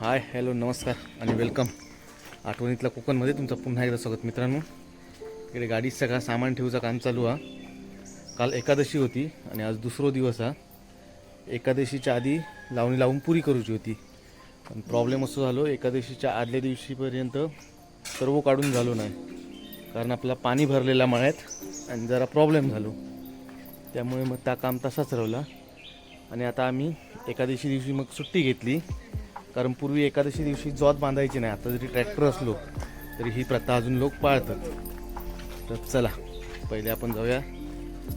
Hi hello नमस्कार आणि welcome. आठवणीतल्या कोकणमध्ये तुमचं पुन्हा एकदा स्वागत मित्रांनो. इकडे गाडीत सगळं सामान ठेवूचं काम चालू आहे काल एकादशी होती आणि आज दुसरो दिवस हा. एकादशीच्या आधी लावणी लावून पुरी करूची होती. पण प्रॉब्लेम असं झालो एकादशीच्या आदल्या दिवशीपर्यंत सर्व काढून झालो नाही. कारण आपला पाणी भरलेला मळ्यात आणि जरा प्रॉब्लेम झालो. त्यामुळे मग त्या काम तसाच राहिला. आणि आता आम्ही एकादशी दिवशी मग सुट्टी घेतली. कारण पूर्वी एकादशी दिवशी जॉत बांधायची नाही. आता जरी ट्रॅक्टर असलो तरी ही प्रथा अजून लोक पाळतात. तर चला पहिले आपण जाऊया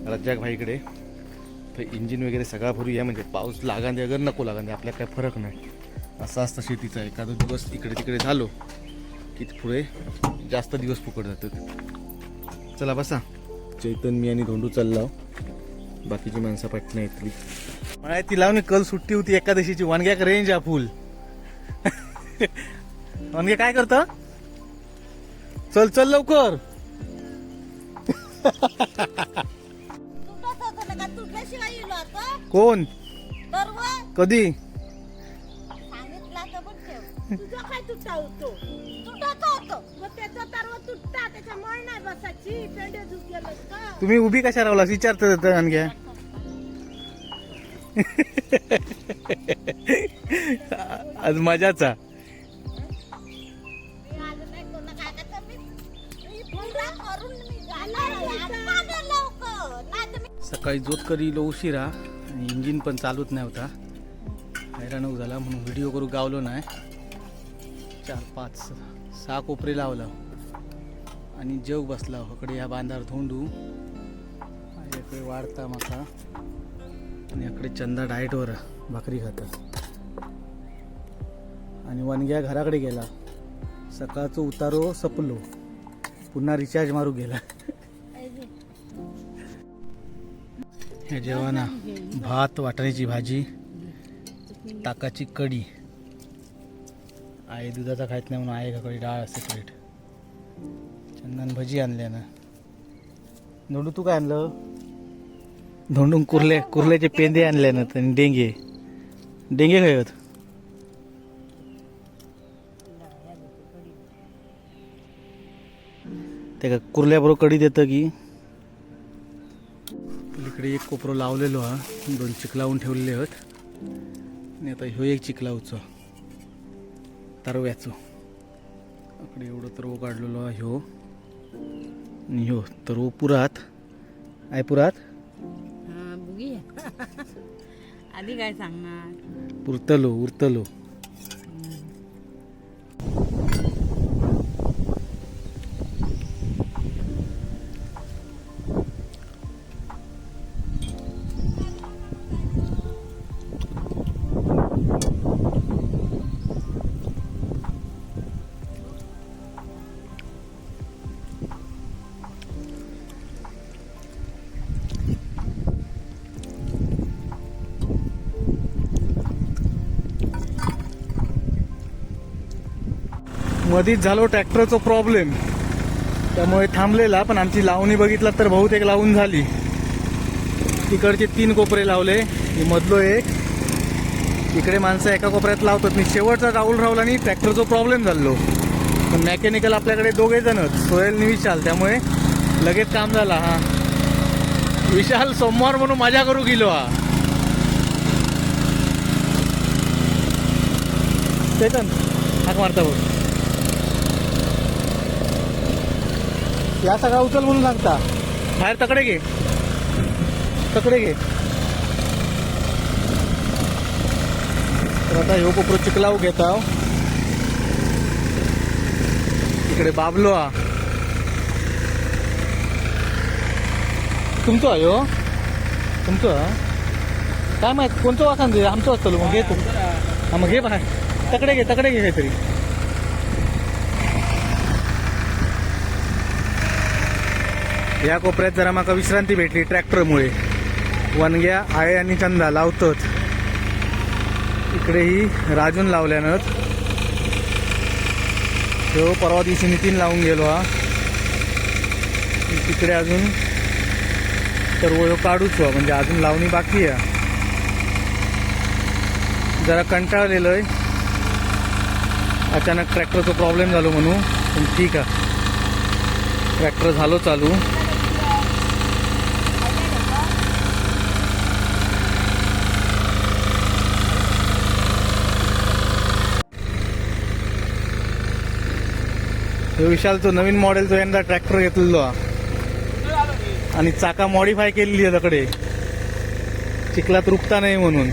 रज्जाक भाईकडे. तर इंजिन वगैरे सगळा भरूया म्हणजे पाऊस लागा दे अगर नको लागा दे आपल्याला काय फरक नाही. असं असतं शेतीचा. एखादा दिवस इकडे तिकडे झालो की पुढे जास्त दिवस फुकट जातात. चला बसा. चैतन मी आणि धोंडू चाललो बाकीची माणसं पटणं येतली मला ती लावणी कल सुट्टी होती एकादशीची. वानग्याक रेंज हा फुल वानगे काय करत? चल चल लवकर. कोण? कधी? तुम्ही उभी कशा रावला विचारत वानग्या आज मजाचा. सकाळी जोत करी उशिरा आणि इंजिन पण चालूच नाही होता. हैराण झाला म्हणून व्हिडिओ करू गावलो नाही. चार पाच सहा कोपरे लावला. आणि जग बसला हकडे ह्या बांधार धोंडू. आणि इकडे वाढता माका. आणि इकडे चंदा डाएटवर भाकरी खाता. आणि वनग्या घराकडे गेला. सकाळचं उतारो सपलो. पुन्हा रिचार्ज मारू गेला. हे जेवणा भात वाटाण्याची भाजी ताकाची कढी. आई दुधाचा खायत नाही म्हणून आई कढी डाळ सेपरेट चंदन भजी आणल्या ना. धोंडू तू काय आणलं? धोंडून कुर्ले कुर्ल्याचे पेंदे आणले ना आणि डेंगे. डेंगे खायत. ते का कुर्ल्याबरोबर कढी देतं की? इकडे एक कोपरो लावलेलो हा. दोन चिखलावून ठेवलेले आहेत. आणि आता ह्यो एक चिखलावचो तरव्याचो. इकडे एवढं तरव काढलेलो हा ह्यो. आणि ह्यो तरव पुरात. आहे पुरात? हा, आधी काय सांगणार? उरतलो उरतलो. मधीच झालो ट्रॅक्टरचा प्रॉब्लेम त्यामुळे थांबलेला पण आमची लावणी बघितला तर बहुतेक लावून झाली. तिकडचे तीन कोपरे लावले. हे मधलो एक. इकडे माणसं एका कोपऱ्यात लावतात. मी शेवटचा राहुल राहुल आणि ट्रॅक्टरचा प्रॉब्लेम झालो. पण मेकॅनिकल आपल्याकडे दोघे जणच. सोहेल विशाल. त्यामुळे लगेच काम झाला. हा. विशाल सोमवार म्हणून मजा करू गेलो हा. चेतन हाक मारता बघ. या सगळा उचल म्हणून सांगता. बाहेर तकडे घे. तकडे घे. तर आता ह्यो कोपरो चिकलाव घेता इकडे बाबलो हा तुमचो ह्यो? तुमचो काय माहीत कोणतं वाखान दे आमचं असतं मग घे तू. मग घे बाहेर. तकडे घे तकडे घे काहीतरी. या कोपऱ्यात जरा माका विश्रांती भेटली ट्रॅक्टरमुळे. वनग्या आळे आणि चंदा लावतोच इकडेही राजून लावल्यानं तो परवा दिवशी नितीन लावून गेलो हा. तिकडे अजून तर ह्यो काढूच म्हणजे अजून लावणी बाकी आहे जरा कंटाळलेलो आहे. अचानक ट्रॅक्टरचा प्रॉब्लेम झालो म्हणू पण ठीक आहे. ट्रॅक्टर झालो चालू. विशाल तो नवीन मॉडेलचा यंदा ट्रॅक्टर घेतलेलो हा. आणि चाका मॉडीफाय केलेली आहे तकडे चिखलात रुकता नाही म्हणून.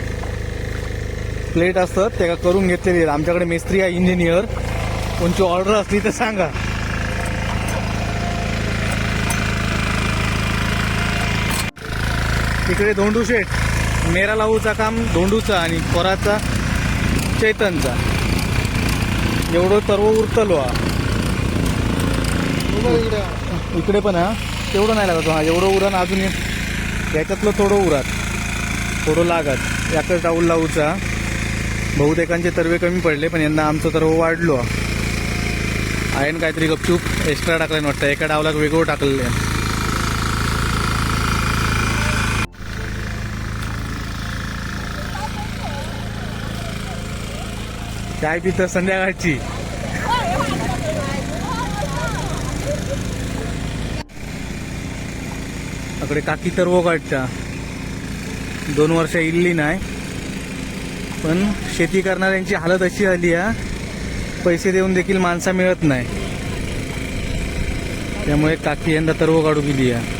प्लेट असतात त्या करून घेतलेली आहेत. आमच्याकडे मिस्त्री आहे इंजिनियर कोणची ऑर्डर असली तर सांगा. तिकडे धोंडू शेठ. मेरा लावूचा काम धोंडूचा आणि कोराचा चैतनचा. एवढं सर्व उरतलो हा इकडे पण हा. तेवढं नाही लागत. हा एवढं उरण अजून एक- याच्यातलं थोडं उरात. थोडं लागत. याकडे टाऊल लावूचा बहुतेकांचे तरवे कमी पडले पण यंदा आमचं तर्व हो वाढलो. आहे ना काहीतरी गपचूप? एक्स्ट्रा टाकलं वाटतं. एका डावला वेगळं टाकलेलं आहे चाय पितं संध्याकाळची? अकडे काकी तर काढच्या दोन वर्ष इल्ली नाही पण शेती करणाऱ्यांची हालत अशी झाली आहे पैसे देऊन देखील माणसा मिळत नाही त्यामुळे काकी यंदा तरव काढू गेली आहे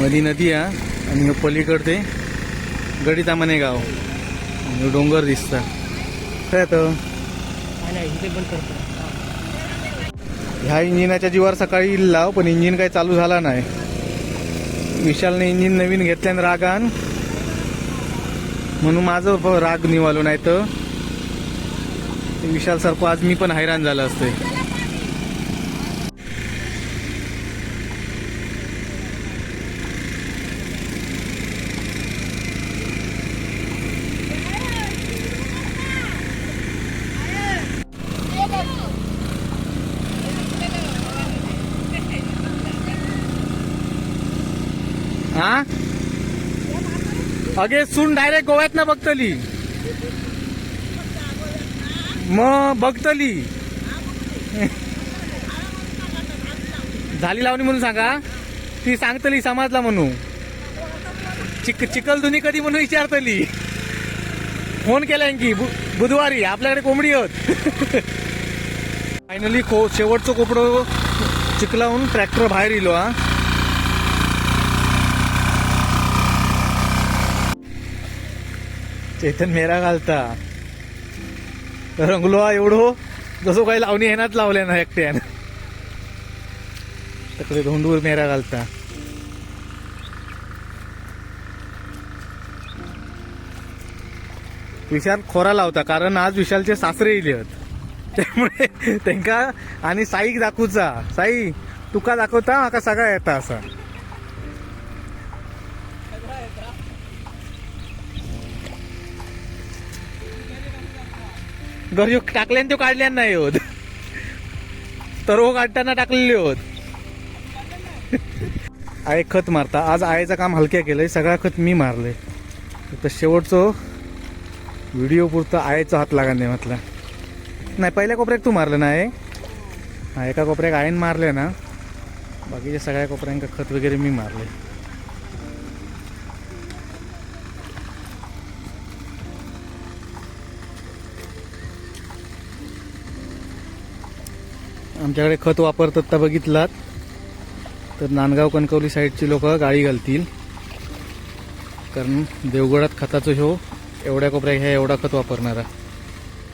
मधी नदी आहे आणि पलीकडे गडितामने गाव. आणि डोंगर दिसतात काय तर ह्या इंजिनाच्या जीवावर सकाळी लाव पण इंजिन काही चालू झाला नाही विशालने इंजिन नवीन घेतल्यानं रागान म्हणून माझं राग निवालो नाही तर विशाल सारखं आज मी पण हैराण झालं असते हा? अगे सून डायरेक्ट गोव्यात ना बघतली. मग बघतली. झाली लावणी म्हणून सांगा. ती सांगतली समाजला म्हणू चिक चिकल धुनी कधी म्हणून विचारतली. फोन केला की बु- बुधवारी आपल्याकडे कोंबडी होत फायनली को शेवटचं कोपडं चिखलावून ट्रॅक्टर बाहेर इलो हा. चेतन मेरा घालता. रंगलो हा एवढो जसो काही लावणी येणार लावल्या ना एकट्यानं. तकडे धोंडूर मेरा घालता. विशाल खोरा लावता कारण आज विशालचे सासरे येले आहेत. त्यामुळे त्यांका आणि साईक दाखवचा. साई तुका दाखवता? माका सगळा येता असा. गरजो टाकल्यान तो काढल्यान नाही होत. तर हो काढताना टाकलेले होत. आय खत मारता. आज आयचं काम हलक्या केलंय. सगळा खत मी मारलंय. तर शेवटचं व्हिडिओ पुरतं आयचा हात लागा नाही म्हटलं. नाही पहिल्या कोपऱ्यात तू मारलं ना आहे एका कोपऱ्यात आयन मारले ना. बाकीच्या सगळ्या कोपऱ्यांका खत वगैरे मी मारले आमच्याकडे खत वापरतात तर बघितलात. तर नांदगाव कणकवली साईडची लोक गाळी घालतील. कारण देवगडात खताचं ह्यो एवढ्या कोपऱ्या ह्या एवढा खत वापरणारा.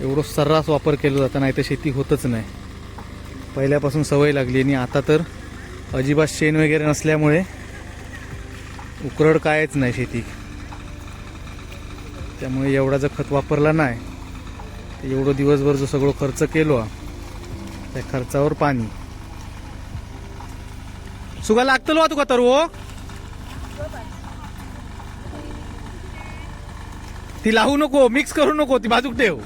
एवढं सर्रास वापर केला जाता नाही तर शेती होतच नाही. पहिल्यापासून सवय लागली आणि आता तर अजिबात शेण वगैरे नसल्यामुळे उकरड कायच नाही शेती. त्यामुळे एवढा जर खत वापरला नाही तर एवढं दिवसभर जो सगळं खर्च केलो त्या खर्चावर पाणी. सुगा लागतलो वा तुका तर हो. ती लावू नको मिक्स करू नको ती बाजूक ठेव.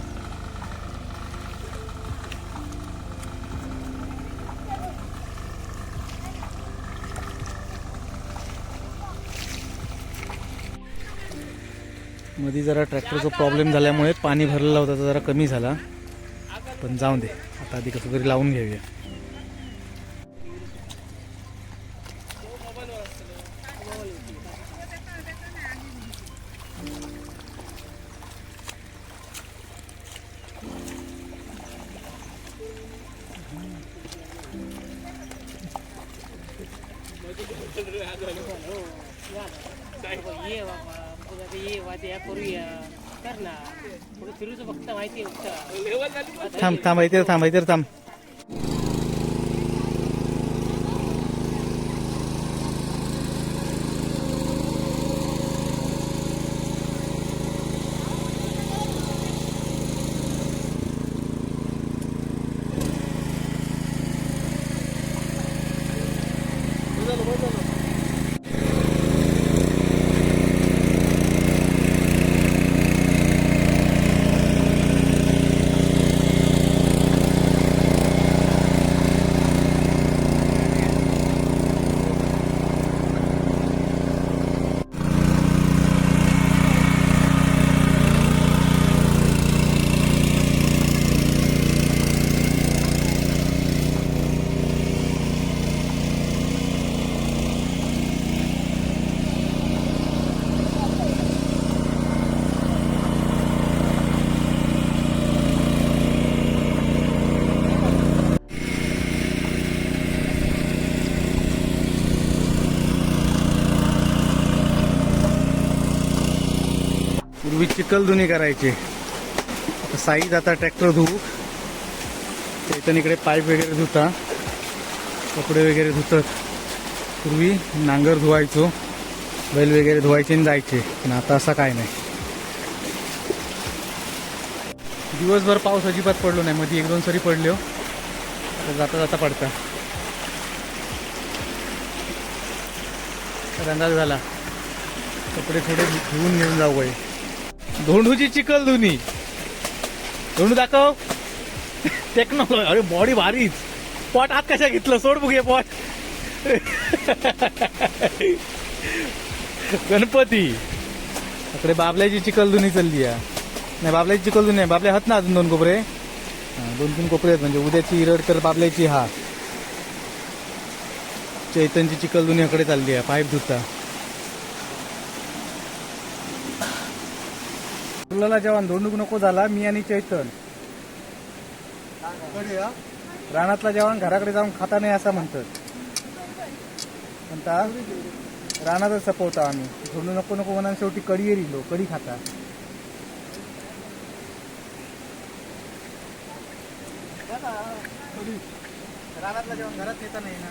मध्ये जरा ट्रॅक्टरचा प्रॉब्लेम झाल्यामुळे पाणी भरलेला होता जरा कमी झाला. पण जाऊन दे. आता आधी कसं तरी लावून घेऊया. ये बाबा मग आता ये वाद्या करूया. कर थांब थांबायचं थांबायचं थांब. पूर्वी चिखलधुनी करायची. साईज आता ट्रॅक्टर धुवू. चैतन इकडे पाईप वगैरे धुता. कपडे वगैरे धुतात. पूर्वी नांगर धुवायचो. बैल वगैरे धुवायचे आणि जायचे. पण आता असं काय नाही. दिवसभर पाऊस अजिबात पडलो नाही. मध्ये एक दोन सरी पडलो हो. जाता जाता पडता. तर अंदाज झाला. कपडे थोडे धुवून घेऊन जाऊ आहे धोंडूची चिखल धुनी. धोंडू दाखव. टेक्नॉलॉजी अरे बॉडी भारीच पॉट आत कशा घेतलं? सोड बघे पॉट गणपती. इकडे बाबल्याची चिखल धुनी चालली आहे. नाही बाबल्याची चिखल धुनी आहे बाबल्या हात ना अजून दोन कोपरे. हा, दोन तीन कोपरे आहेत म्हणजे उद्याची इरड तर बाबल्याची हा चैतनची चिखल धुनी इकडे चालली आहे. पाईप धुता. मुलाला जेवण दोंडूक नको झाला मी आणि चैतन. रानातला जेवण घराकडे जाऊन खाता नाही असं म्हणतात. म्हणता रानातच सपवता आम्ही. धोंडू नको नको म्हणून शेवटी कडी येईल कडी खाता. रानातला जेवण घरात नेता नाही ना.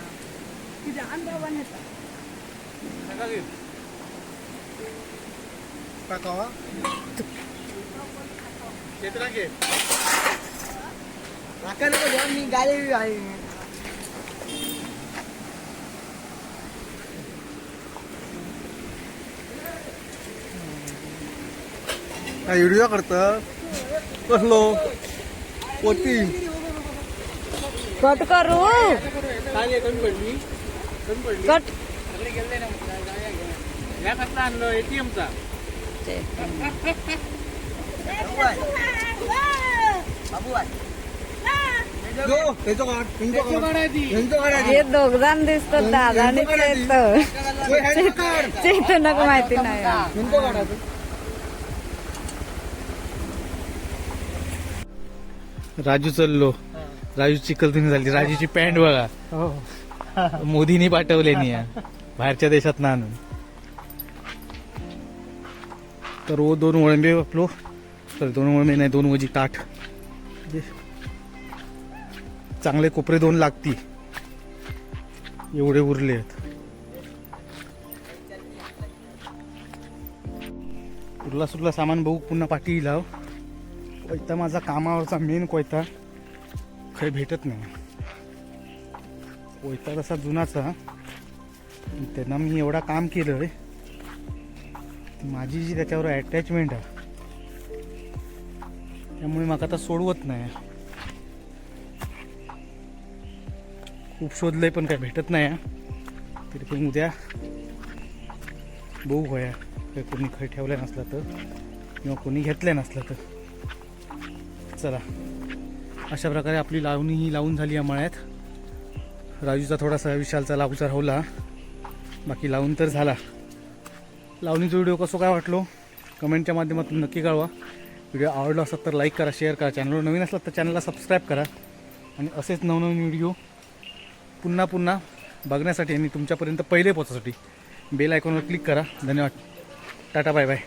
नका मी गाडी आहे. काय व्हिडिओ करतं. कसलो? पोती. कट करू. काय कमी पडली. कमी पडली. कट. सगळे गेले ना या कसला आणलं एटीएमचा हे दोघ जण दिसतात दादा आणि चेतन चेतनक माहिती नाही राजू चललो. राजू चिकलधुनी झाली. राजूची पॅन्ट बघा. मोदीनी पाठवलेली आहे. बाहेरच्या देशात ना आणून. तर ओ दोन वळंबे आपलो. तर दोन वळंबे नाही दोन वजी ताठ. म्हणजे चांगले कोपरे दोन लागती एवढे उरले आहेत. उरला सुरला सामान बघू पुन्हा पाठी लाव कोयता माझा कामावरचा मेन कोयता. काही भेटत नाही. कोयता तसा जुनाचा. त्यांना मी एवढा काम केलंय. माझी जी त्याच्यावर अटॅचमेंट आहे. त्यामुळे मग आता सोडवत नाही. खूप शोधलंय पण काय भेटत नाही. तरी पण उद्या बघू होया काही कोणी खै ठेवलं नसलं तर किंवा कोणी घेतलं नसलं तर. चला. अशा प्रकारे आपली लावणी ही लावून झाली आहे मळ्यात. राजूचा थोडासा विशालचा लावूचा राहला बाकी लावून तर झाला. लावणीचा व्हिडिओ कसं काय वाटलो? कमेंटच्या माध्यमातून नक्की कळवा. व्हिडिओ आवडला असला तर लाईक करा शेअर करा. चॅनलवर नवीन असला तर चॅनलला सबस्क्राईब करा. आणि असेच नवनवीन व्हिडिओ पुन्हा पुन्हा बघण्यासाठी आणि तुमच्यापर्यंत पहिले पोचासाठी बेल आयकॉनवर क्लिक करा. धन्यवाद. Tata bye bye